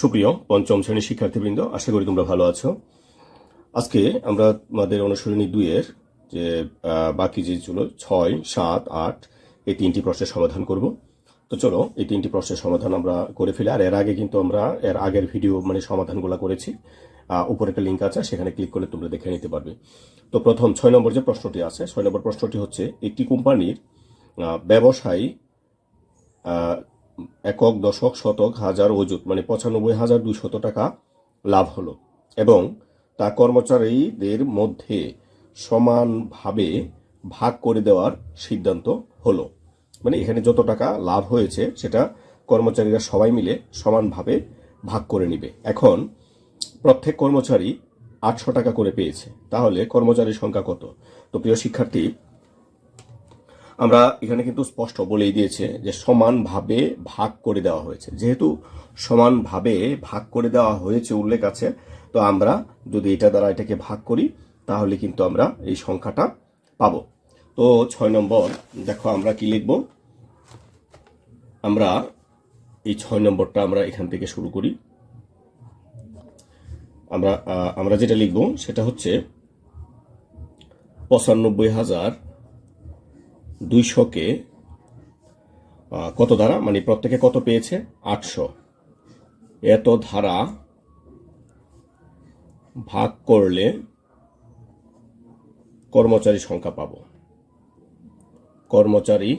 সুপ্রিয় পঞ্চম শ্রেণির শিক্ষার্থীবৃন্দ, আশা করি তোমরা ভালো আছো। আজকে আমরা আমাদের অনুশীলনী দুইয়ের যে বাকি যে ছিল ছয়, সাত, আট, এই তিনটি প্রশ্নের সমাধান করব। তো চলো, এই তিনটি প্রশ্নের সমাধান আমরা করে ফেলি। আর এর আগে কিন্তু আমরা এর আগের ভিডিও মানে সমাধানগুলো করেছি। উপরে একটা লিঙ্ক আছে, সেখানে ক্লিক করলে তোমরা দেখে নিতে পারবে। তো প্রথম, ছয় নম্বর যে প্রশ্নটি আছে, ছয় নম্বর প্রশ্নটি হচ্ছে, একটি কোম্পানির ব্যবসায়ী একক, দশক, শতক, হাজার অযুত মানে পঁচানব্বই হাজার দুইশত টাকা লাভ হলো। এবং তা কর্মচারীদের মধ্যে সমানভাবে ভাগ করে দেওয়ার সিদ্ধান্ত হলো। মানে এখানে যত টাকা লাভ হয়েছে, সেটা কর্মচারীরা সবাই মিলে সমানভাবে ভাগ করে নিবে। এখন প্রত্যেক কর্মচারী আটশো টাকা করে পেয়েছে। তাহলে কর্মচারীর সংখ্যা কত? তো প্রিয় শিক্ষার্থী আমরা এখানে কিন্তু স্পষ্ট বলেই দিয়েছে যে সমানভাবে ভাগ করে দেওয়া হয়েছে। যেহেতু সমানভাবে ভাগ করে দেওয়া হয়েছে উল্লেখ আছে, তো আমরা যদি এটা দ্বারা এটাকে ভাগ করি, তাহলে কিন্তু আমরা এই সংখ্যাটা পাব। তো ছয় নম্বর, দেখো আমরা কি লিখব? আমরা এই ছয় নম্বরটা আমরা এখান থেকে শুরু করি। আমরা আমরা যেটা লিখব সেটা হচ্ছে পঁচানব্বই হাজার দুইশোকে কত ধারা মানে প্রত্যেকে কত পেয়েছে? আটশো। এত ধারা ভাগ করলে কর্মচারী সংখ্যা পাব। কর্মচারী,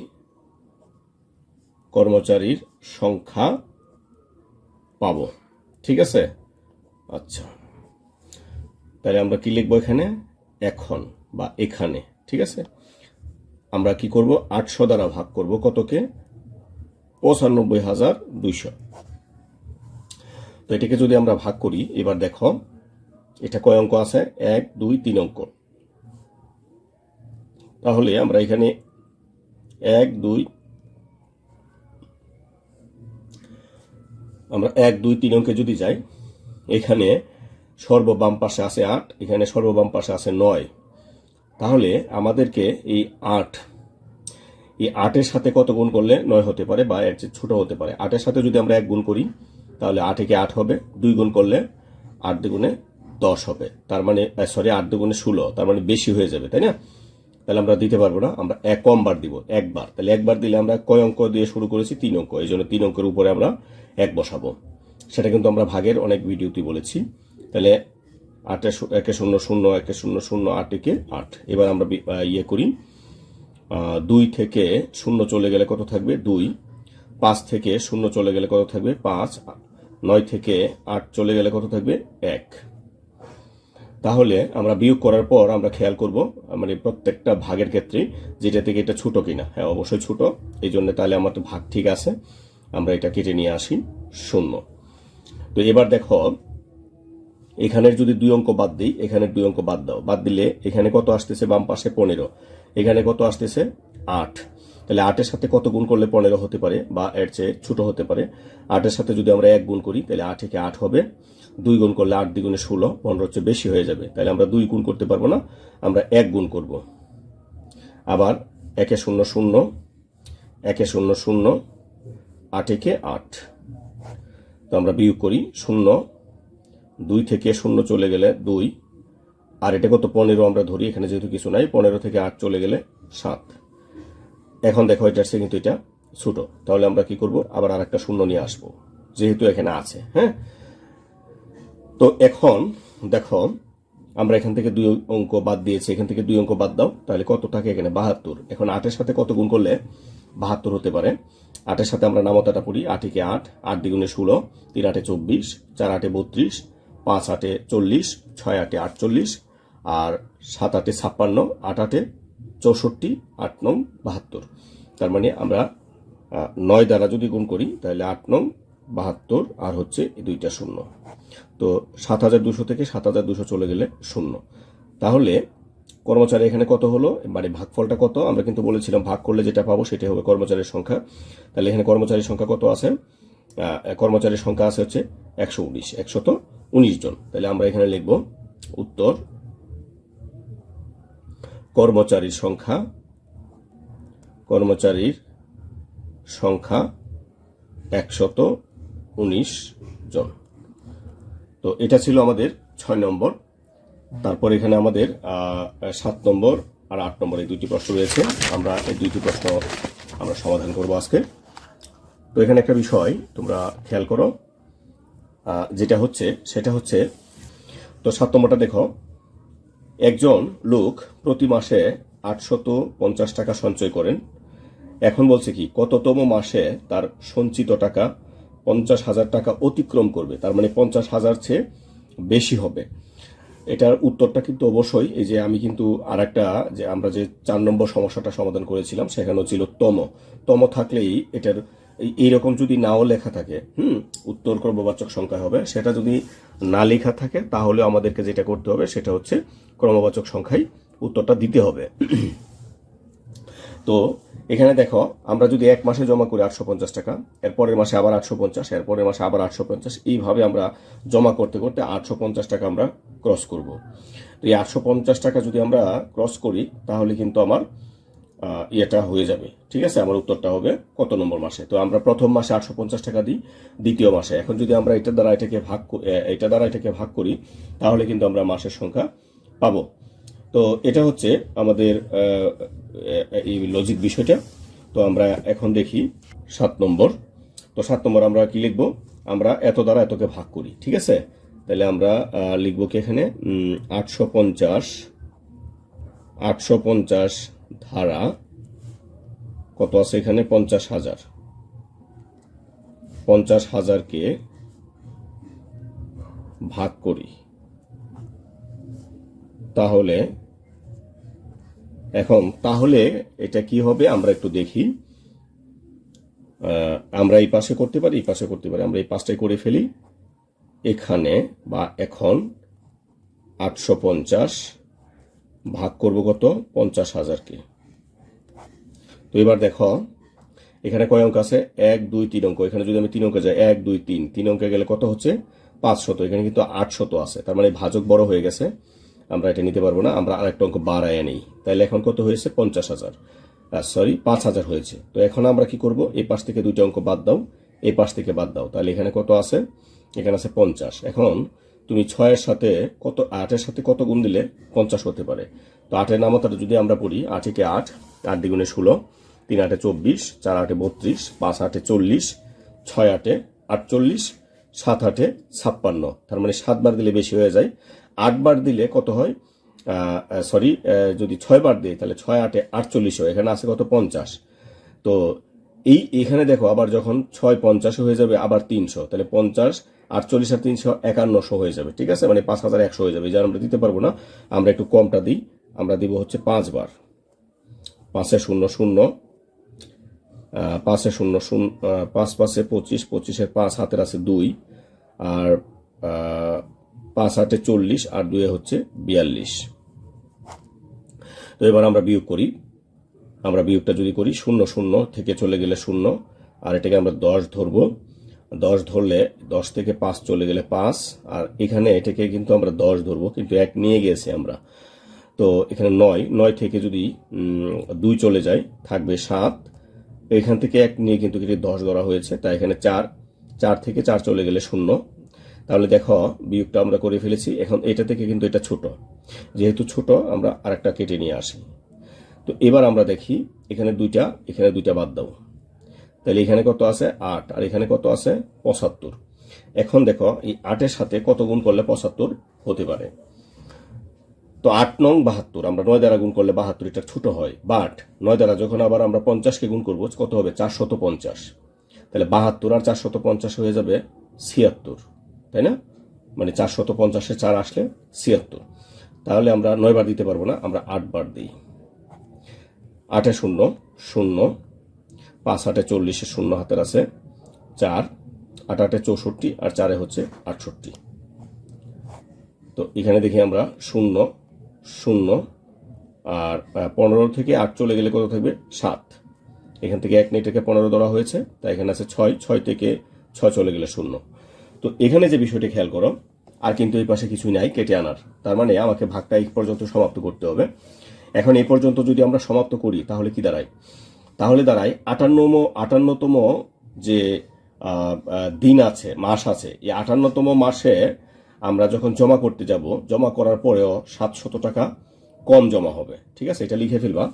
কর্মচারীর সংখ্যা পাব। ঠিক আছে? আচ্ছা। তাহলে আমরা কি লিখব এখানে? এখন বা এখানে। ঠিক আছে? আমরা কি করব? আটশো দ্বারা ভাগ করব। কতকে? পঁচানব্বই হাজার দুইশো। তো এটাকে যদি আমরা ভাগ করি, এবার দেখো, এটা কয় অঙ্ক আছে? এক, দুই, তিন অঙ্ক। তাহলে আমরা এখানে এক, দুই, আমরা এক, দুই, তিন অঙ্কে যদি যাই, এখানে সর্ববাম পাশে আছে আট, এখানে সর্ববাম পাশে আছে নয়। তাহলে আমাদেরকে এই আট, এই আটের সাথে কত গুণ করলে নয় হতে পারে বা এর চেয়ে ছোট হতে পারে? আটের সাথে যদি আমরা এক গুণ করি, তাহলে আট একে আট হবে? দুই গুণ করলে আট দুগুণে দশ হবে। তার মানে সরি আট দুগুণে ষোলো, তার মানে বেশি হয়ে যাবে, তাই না? তাহলে আমরা দিতে পারব না, আমরা এক কমবার দিব, একবার। তাহলে একবার দিলে আমরা কয় অঙ্ক দিয়ে শুরু করেছি? তিন অঙ্ক। এই জন্য তিন অঙ্কের উপরে আমরা এক বসাবো। সেটা কিন্তু আমরা ভাগের অনেক ভিডিওতে বলেছি। তাহলে আটে একে শূন্য শূন্য, একে শূন্য শূন্য, আট একে আট। এবার আমরা ইয়ে করি। দুই থেকে শূন্য চলে গেলে কত থাকবে? দুই। পাঁচ থেকে শূন্য চলে গেলে কত থাকবে? পাঁচ। নয় থেকে আট চলে গেলে কত থাকবে? এক। তাহলে আমরা বিয়োগ করার পর আমরা খেয়াল করব মানে প্রত্যেকটা ভাগের ক্ষেত্রে যেটা থেকে এটা ছোট কিনা। হ্যাঁ অবশ্যই ছোট। এই জন্য তাহলে আমার তো ভাগ ঠিক আছে। আমরা এটা কেটে নিয়ে আসি শূন্য। তো এবার দেখো এখানের যদি দুই অঙ্ক বাদ দিই, এখানে দুই অঙ্ক বাদ দাও। বাদ দিলে এখানে কত আসতেছে? বাম পাশে পনেরো। এখানে কত আসতেছে? আট। তাহলে আটের সাথে কত গুণ করলে পনেরো হতে পারে বা এর চেয়ে ছোট হতে পারে? আটের সাথে যদি আমরা এক গুণ করি, তাহলে আট থেকে আট হবে। দুই গুণ করলে আট দ্বিগুণে ষোলো, পনেরো হচ্ছে বেশি হয়ে যাবে। তাহলে আমরা দুই গুণ করতে পারব না, আমরা এক গুণ করব। আবার একে শূন্য শূন্য, একে শূন্য শূন্য, আট একে আট। তো আমরা বিয়োগ করি শূন্য দুই থেকে শূন্য চলে গেলে দুই, আর এটা কত পনেরো আমরা ধরি, এখানে যেহেতু কিছু নাই, পনেরো থেকে আট চলে গেলে সাত। এখন দেখো এটার চেয়ে কিন্তু এটা ছোট। তাহলে আমরা কি করব? আবার আর একটা শূন্য নিয়ে আসব, যেহেতু এখানে আছে হ্যাঁ? তো এখন দেখো, আমরা এখান থেকে দুই অঙ্ক বাদ দিয়েছি, এখান থেকে দুই অঙ্ক বাদ দাও, তাহলে কত থাকে এখানে? বাহাত্তর। এখন আটের সাথে কত গুণ করলে বাহাত্তর হতে পারে? আটের সাথে আমরা নামতাটা পড়ি আটিকে আট আট দ্বিগুণে ষোলো, তিন আটে চব্বিশ, চার আটে বত্রিশ পাঁচ আটে চল্লিশ, ছয় আটে আটচল্লিশ আর সাত আটে ছাপ্পান্ন, আট আটে চৌষট্টি, আট নং বাহাত্তর। তার মানে আমরা নয় দ্বারা যদি গুণ করি, তাহলে আট নং বাহাত্তর আর হচ্ছে এই দুইটা শূন্য। তো সাত হাজার দুশো থেকে সাত হাজার দুশো চলে গেলে শূন্য। তাহলে কর্মচারী এখানে কত হলো? মানে ভাগফলটা কত? আমরা কিন্তু বলেছিলাম ভাগ করলে যেটা পাবো সেটা হবে কর্মচারীর সংখ্যা। তাহলে এখানে কর্মচারীর সংখ্যা কত আছে? কর্মচারীর সংখ্যা আছে হচ্ছে একশো উনিশ, একশত উনিশ জন। তাহলে আমরা এখানে লিখব উত্তর, কর্মচারীর সংখ্যা কর্মচারীর সংখ্যা একশত উনিশ জন। তো এটা ছিল আমাদের ছয় নম্বর। তারপর এখানে আমাদের সাত নম্বর আর আট নম্বর এই দুইটি প্রশ্ন রয়েছে। আমরা এই দুইটি প্রশ্ন আমরা সমাধান করব আজকে। তো এখানে একটা বিষয় তোমরা খেয়াল করো। যেটা হচ্ছে, সেটা হচ্ছে, তো সাত নম্বরটা দেখো। একজন লোক প্রতি মাসে আটশত পঞ্চাশ টাকা সঞ্চয় করেন। এখন বলছে কি, কততম মাসে তার সঞ্চিত টাকা পঞ্চাশ হাজার টাকা অতিক্রম করবে? তার মানে পঞ্চাশ হাজার চেয়ে বেশি হবে। এটার উত্তরটা কিন্তু অবশ্যই, এই যে আমি কিন্তু আর একটা যে আমরা যে চার নম্বর সমস্যাটা সমাধান করেছিলাম, সেখানেও ছিল তম। তম থাকলেই এটার এইরকম যদি নাও লেখা থাকে, হুম, উত্তর ক্রমবাচক সংখ্যা হবে, সেটা যদি না লেখা থাকে, তাহলে আমাদেরকে যেটা করতে হবে, সেটা হচ্ছে ক্রমবাচক সংখ্যায় উত্তরটা দিতে হবে। তো, এখানে দেখো, আমরা যদি এক মাসে জমা করি আটশো পঞ্চাশ টাকা, এরপরের মাসে আবার আটশো পঞ্চাশ এর পরের মাসে আবার আটশো পঞ্চাশ, এইভাবে আমরা জমা করতে করতে আটশো পঞ্চাশ টাকা আমরা ক্রস করব। তো এই আটশো পঞ্চাশ টাকা যদি আমরা ক্রস করি, তাহলে কিন্তু আমার ইয়েটা হয়ে যাবে। ঠিক আছে? আমার উত্তরটা হবে কত নম্বর মাসে? তো আমরা প্রথম মাসে আটশো পঞ্চাশ টাকা দিই, দ্বিতীয় মাসে। এখন যদি আমরা এটা দ্বারা এটাকে ভাগ এটা দ্বারা এটাকে ভাগ করি, তাহলে কিন্তু আমরা মাসের সংখ্যা পাবো। তো এটা হচ্ছে আমাদের এই লজিক বিষয়টা। তো আমরা এখন দেখি সাত নম্বর। তো সাত নম্বর আমরা কি লিখব? আমরা এত দ্বারা এতকে ভাগ করি, ঠিক আছে? তাহলে আমরা লিখব কি এখানে? আটশো পঞ্চাশ আটশো পঞ্চাশ ধারা কত আছে এখানে? পঞ্চাশ হাজার। পঞ্চাশ হাজারকে ভাগ করি। তাহলে এখন তাহলে এটা কি হবে? আমরা একটু দেখি। আমরা এই পাশে করতে পারি, এই পাশে করতে পারি। আমরা এই পাশটাই করে ফেলি। এখানে বা এখন আটশো পঞ্চাশ ভাগ করব কত? পঞ্চাশ হাজারকে। তো এবার দেখো, এখানে কয় অঙ্ক আছে? এক, দুই, তিন অঙ্ক। এখানে যদি আমি তিন অঙ্কে যাই, এক, দুই, তিন। তিন অঙ্কে গেলে কত হচ্ছে? পাঁচশত। এখানে কিন্তু আটশত আছে। তার মানে ভাজক বড় হয়ে গেছে। আমরা এটা নিতে পারব না। আমরা আরেকটা অঙ্ক বাড়ায় নেই তাহলে এখন কত হয়েছে? পঞ্চাশ হাজার। সরি পাঁচ হাজার হয়েছে। তো এখন আমরা কি করব? এই পাশ থেকে দুইটা অঙ্ক বাদ দাও। এই পাশ থেকে বাদ দাও। তাহলে এখানে কত আছে? এখানে আছে পঞ্চাশ। এখন তুমি ছয়ের সাথে কত, আটের সাথে কত গুণ দিলে পঞ্চাশ হতে পারে। তো আটের নামতাটা যদি আমরা পড়ি আট একে আট আট দ্বিগুণে ষোলো, তিন আটে চব্বিশ, চার আটে বত্রিশ, পাঁচ আটে চল্লিশ, ছয় আটে আটচল্লিশ, সাত আটে ছাপ্পান্ন। তার মানে সাতবার দিলে বেশি হয়ে যায়। আটবার দিলে কত হয়? সরি যদি ছয় বার দিই, তাহলে ছয় আটে আটচল্লিশ হয়। এখানে আছে কত? পঞ্চাশ। তো এই, এখানে দেখো, আবার যখন ছয় পঞ্চাশ হয়ে যাবে, আবার তিনশো। তাহলে পঞ্চাশ, আটচল্লিশ আর তিনশো, একান্নশো হয়ে যাবে, ঠিক আছে? মানে পাঁচ হাজার একশো হয়ে যাবে যার আমরা দিতে পারব না। আমরা একটু কমটা দিই, আমরা দিব হচ্ছে পাঁচবার পাঁচে শূন্য শূন্য পাঁচে শূন্য শূন্য পাঁচ পাঁচে পঁচিশ, পঁচিশের পাঁচ হাতের আছে দুই, আর পাঁচ আটে চল্লিশ, আর দুয়ে হচ্ছে বিয়াল্লিশ। তো এবার আমরা বিয়োগ করি। আমরা বিয়োগটা যদি করি শূন্য শূন্য থেকে চলে গেলে শূন্য, আর এটাকে আমরা দশ ধরবো। দশ ধরলে দশ থেকে পাঁচ চলে গেলে পাঁচ, আর এখানে এটাকে কিন্তু আমরা দশ ধরবো, কিন্তু এক নিয়ে গেছি আমরা। তো এখানে নয় নয় থেকে যদি দুই চলে যায়, থাকবে সাত। এখান থেকে এক নিয়ে কিন্তু এটি দশ ধরা হয়েছে, তাই এখানে চার চার থেকে চার চলে গেলে শূন্য। তাহলে দেখো, বিয়োগটা আমরা করে ফেলেছি, এখন এটা থেকে কিন্তু এটা ছোট। যেহেতু ছোট, আমরা আরেকটা কেটে নিয়ে আসি। তো এবার আমরা দেখি, এখানে দুইটা এখানে দুইটা বাদ দাও। তাহলে এখানে কত আছে? আট। আর এখানে কত আছে? পঁচাত্তর। এখন দেখো, এই আটের সাথে কত গুণ করলে পঁচাত্তর হতে পারে? তো আট নং বাহাত্তর, আমরা নয় দ্বারা গুণ করলে বাহাত্তর, এটা ছোট হয়। বাট নয় দ্বারা যখন আবার আমরা পঞ্চাশকে গুণ করব, কত হবে? চারশত পঞ্চাশ। তাহলে বাহাত্তর আর চারশত পঞ্চাশ হয়ে যাবে ছিয়াত্তর, তাই না? মানে চারশত পঞ্চাশে চার আসলে ছিয়াত্তর। তাহলে আমরা নয় বার দিতে পারব না, আমরা আট বার দিই। আটে শূন্য শূন্য। পাঁচ আটে চল্লিশে শূন্য হাতের আছে। চার, আট আটে চৌষট্টি আর চারে হচ্ছে আটষট্টি। তো এখানে দেখি আমরা শূন্য শূন্য আর পনেরো থেকে আট চলে গেলে কত থাকবে? সাত। এখান থেকে এক নেই থেকে পনেরো ধরা হয়েছে, তাই এখানে আছে ছয় ছয় থেকে ছয় চলে গেলে শূন্য। তো এখানে যে বিষয়টি খেয়াল করো, আর কিন্তু এই পাশে কিছুই নাই, কেটে আনার। তার মানে আমাকে ভাগটা এই পর্যন্ত সমাপ্ত করতে হবে। এখন এই পর্যন্ত যদি আমরা সমাপ্ত করি, তাহলে কি দাঁড়ায়? তাহলে দাঁড়ায় আটান্নম, আটান্নতম যে দিন আছে, মাস আছে, এই আটান্নতম মাসে আমরা যখন জমা করতে যাব, জমা করার পরেও সাতশত টাকা কম জমা হবে। ঠিক আছে? এটা লিখে ফেলবা।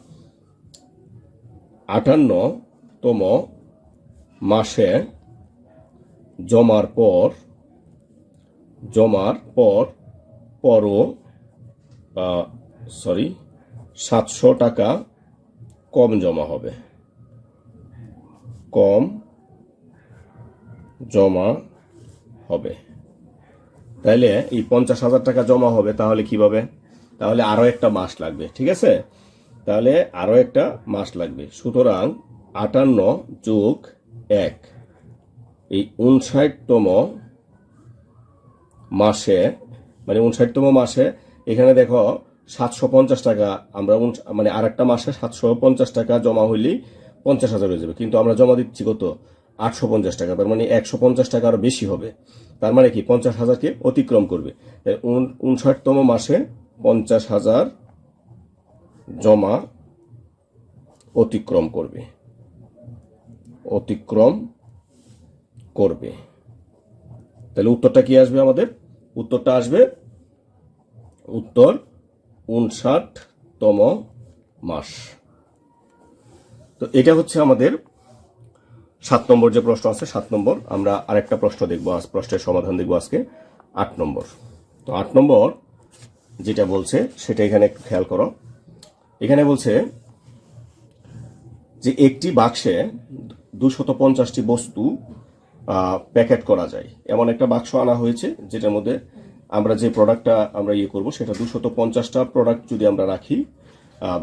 আটান্নতম মাসে জমার পর জমার পর, পরও সরি সাতশো টাকা কম জমা হবে। কম জমা হবে। তাইলে এই পঞ্চাশ হাজার টাকা জমা হবে তাহলে কীভাবে? তাহলে আরও একটা মাস লাগবে, ঠিক আছে? তাহলে আরও একটা মাস লাগবে। সুতরাং আটান্ন যোগ এক, এই উনষাটতম মাসে মানে উনষাটতম মাসে, এখানে দেখো সাতশো পঞ্চাশ টাকা, আমরা মানে আরেকটা মাসে সাতশো পঞ্চাশ টাকা জমা হইলেই পঞ্চাশ হাজার হয়ে যাবে। কিন্তু আমরা জমা দিচ্ছি কত? আটশো পঞ্চাশ টাকা, তার মানে একশো পঞ্চাশ টাকা আরও বেশি হবে। তার মানে কি? পঞ্চাশ হাজারকে অতিক্রম করবে। উনষাটতম মাসে পঞ্চাশ হাজার জমা অতিক্রম করবে। অতিক্রম করবে। তাহলে উত্তরটা কি আসবে আমাদের? উত্তরটা আসবে উত্তর উনষাটতম মাস। তো এটা হচ্ছে আমাদের সাত নম্বর যে প্রশ্ন আছে, সাত নম্বর। আমরা আরেকটা প্রশ্ন দেখব আজ, প্রশ্নের সমাধান দেখব আজকে, আট নম্বর। তো আট নম্বর যেটা বলছে, সেটা এখানে একটু খেয়াল করো। এখানে বলছে যে একটি বাক্সে দুশত পঞ্চাশটি বস্তু প্যাকেট করা যায়। এমন একটা বাক্স আনা হয়েছে, যেটার মধ্যে আমরা যে প্রোডাক্টটা আমরা ইয়ে করব, সেটা দুশত পঞ্চাশটা প্রোডাক্ট যদি আমরা রাখি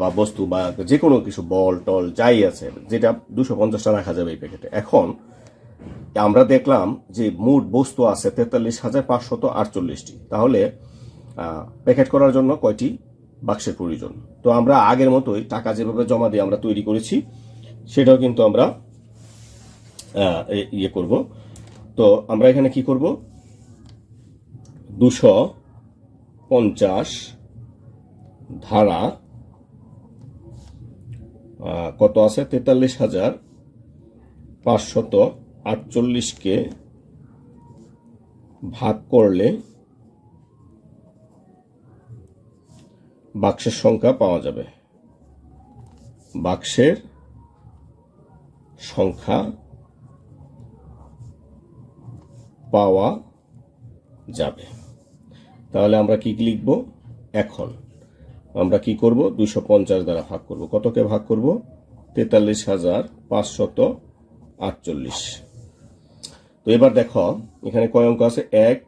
বা বস্তু বা যে কোনো কিছু, বল, টল, যাই আছে, যেটা দুশো পঞ্চাশটা রাখা যাবে এই প্যাকেটে এখন আমরা দেখলাম যে মোট বস্তু আছে তেতাল্লিশ হাজার পাঁচশত আটচল্লিশটি। তাহলে প্যাকেট করার জন্য কয়টি বাক্সের প্রয়োজন? তো আমরা আগের মতোই টাকা যেভাবে জমা দিয়ে আমরা তৈরি করেছি, সেটাও কিন্তু আমরা ইয়ে করব। তো আমরা এখানে কি করব? দুশো পঞ্চাশ ধারা কত আছে? তেতাল্লিশ হাজার পাঁচশত আটচল্লিশকে ভাগ করলে বাক্সের সংখ্যা পাওয়া যাবে। বাক্সের সংখ্যা পাওয়া যাবে। তাহলে আমরা কি লিখব? এখন। আমরা কি করব? দুইশো পঞ্চাশ দ্বারা ভাগ করব। কতকে ভাগ করব? তেতাল্লিশ হাজার পাঁচশত আটচল্লিশ। তো এবার দেখো, এখানে কয় অঙ্ক আছে? এক,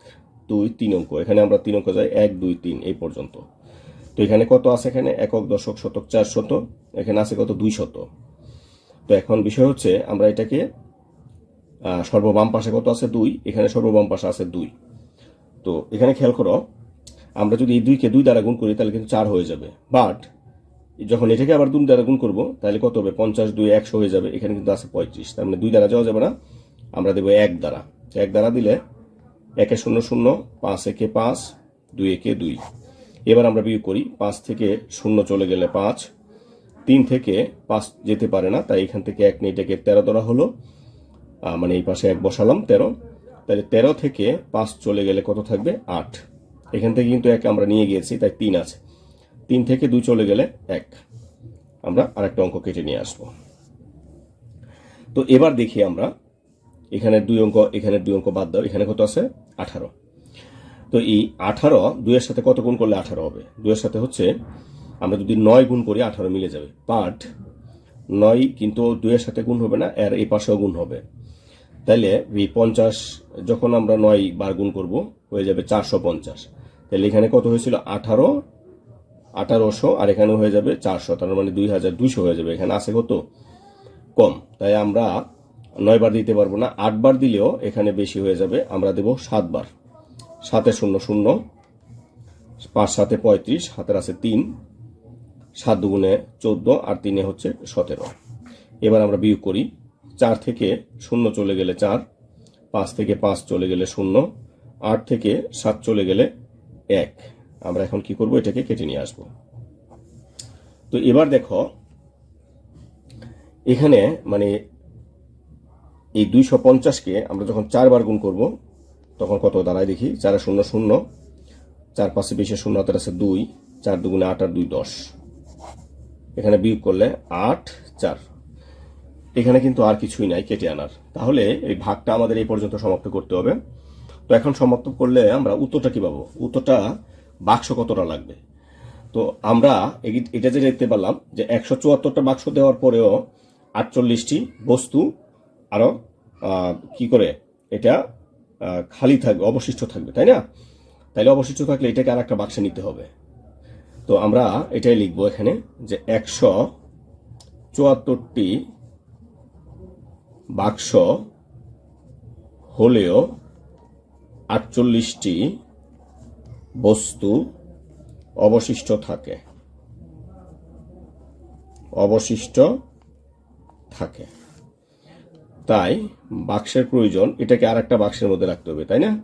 দুই, তিন অঙ্ক। এখানে আমরা তিন অঙ্ক যাই, এক, দুই, তিন, এই পর্যন্ত। তো এখানে কত আছে এখানে? একক, দশক, শতক চার শত এখানে আছে কত? দুই শত তো এখন বিষয় হচ্ছে, আমরা এটাকে সর্ববাম পাশে কত আছে? দুই। এখানে সর্ববাম পাশে আছে দুই। তো এখানে খেয়াল করো, আমরা যদি এই দুইকে দুই দ্বারা গুণ করি, তাহলে কিন্তু চার হয়ে যাবে। বাট যখন এটাকে আবার দুই দ্বারা গুণ করব, তাহলে কত হবে? পঞ্চাশ দুই একশো হয়ে যাবে। এখানে কিন্তু আছে পঁয়ত্রিশ। তার মানে দুই দ্বারা যাওয়া যাবে না। আমরা দেবো এক দ্বারা। এক দ্বারা দিলে একে শূন্য শূন্য, পাঁচ একে পাঁচ, দুই একে দুই। এবার আমরা বিয়োগ করি। পাঁচ থেকে শূন্য চলে গেলে পাঁচ। তিন থেকে পাঁচ যেতে পারে না, তাই এখান থেকে এক নিয়ে এটাকে তেরো ধরা হলো। মানে এই পাশে এক বসালাম তেরো। তাহলে তেরো থেকে পাঁচ চলে গেলে কত থাকবে? আট। এখান থেকে কিন্তু এক আমরা নিয়ে গিয়েছি, তাই তিন আছে। তিন থেকে দুই চলে গেলে এক। আমরা আরেকটা অঙ্ক কেটে নিয়ে আসব। তো এবার দেখি আমরা, এখানে দুই অঙ্ক, এখানে দুই অঙ্ক বাদ দাও। এখানে কত আছে? আঠারো। তো এই আঠারো দুইয়ের সাথে কত গুণ করলে আঠারো হবে? দুইয়ের সাথে হচ্ছে, আমরা যদি নয় গুণ করি, আঠারো মিলে যাবে। বাট নয় কিন্তু দুইয়ের সাথে গুণ হবে না এর এই পাশেও গুণ হবে। তাইলে এই পঞ্চাশ যখন আমরা নয় বার গুণ করব, হয়ে যাবে চারশো পঞ্চাশ। তাহলে এখানে কত হয়েছিল? আঠারো, আঠারোশো, আর এখানে হয়ে যাবে চারশো, তার মানে দুই হাজার দুইশো হয়ে যাবে। এখানে আছে কত? কম। তাই আমরা নয় বার দিতে পারব না। আট বার দিলেও এখানে বেশি হয়ে যাবে, আমরা দেব সাতবার সাতে শূন্য শূন্য। পাঁচ সাতে পঁয়ত্রিশ হাতের আছে তিন। সাত দুগুণে চোদ্দ, আর তিনে হচ্ছে সতেরো। এবার আমরা বিয়োগ করি। চার থেকে শূন্য চলে গেলে চার, পাঁচ থেকে পাঁচ চলে গেলে শূন্য, আট থেকে সাত চলে গেলে এক। আমরা এখন কি করব? এটাকে কেটে নিয়ে আসব। তো এবার দেখো, এখানে মানে এই দুইশো পঞ্চাশকে আমরা যখন চারবার গুণ করব, তখন কত দাঁড়ায় দেখি? চারে শূন্য শূন্য, চার পাশে বেশি শূন্য হাতের আছে দুই, চার দুগুণে আট আর দুই দশ। এখানে বিয়োগ করলে আট, চার। এখানে কিন্তু আর কিছুই নাই কেটে আনার। তাহলে এই ভাগটা আমাদের এই পর্যন্ত সমাপ্ত করতে হবে। তো এখন সমাপ্ত করলে আমরা উত্তরটা কি পাবো? উত্তরটা বাক্স কতটা লাগবে? তো আমরা এটা যে দেখতে পারলাম যে একশো চুয়াত্তরটা বাক্স দেওয়ার পরেও আটচল্লিশটি বস্তু আরও আহ, কি করে? এটা খালি থাকবে অবশিষ্ট থাকবে তাই না? তাইলে অবশিষ্ট থাকলে এটাকে আর একটা বাক্সে নিতে হবে। তো আমরা এটাই লিখব এখানে যে একশো চুয়াত্তরটি বাক্স হলেও আটচল্লিশটি বস্তু অবশিষ্ট থাকে। অবশিষ্ট থাকে। তাই বাক্সের প্রয়োজন, এটাকে আর একটা বাক্সের মধ্যে রাখতে হবে, তাই না?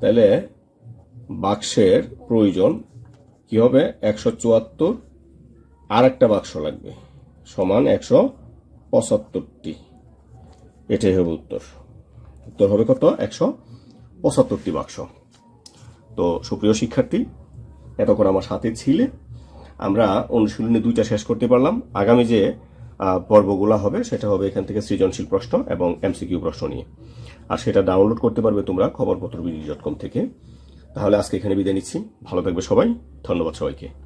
তাহলে বাক্সের প্রয়োজন কি হবে? একশো চুয়াত্তর আর একটা বাক্স লাগবে, সমান একশো পঁচাত্তরটি। এটাই হবে উত্তর। উত্তর হবে কত? একশো পঁচাত্তরটি বাক্স। তো সুপ্রিয় শিক্ষার্থী, এতক্ষণ আমার সাথে ছিলে। আমরা অনুশীলনে দুইটা শেষ করতে পারলাম। আগামী যে পর্বগুলো হবে, সেটা হবে এখান থেকে সৃজনশীল প্রশ্ন এবং এমসিকিউ প্রশ্ন নিয়ে। আর সেটা ডাউনলোড করতে পারবে তোমরা খবরপত্র বিডি ডট কম থেকে। তাহলে আজকে এখানে বিদায় নিচ্ছি। ভালো থাকবে সবাই। ধন্যবাদ সবাইকে।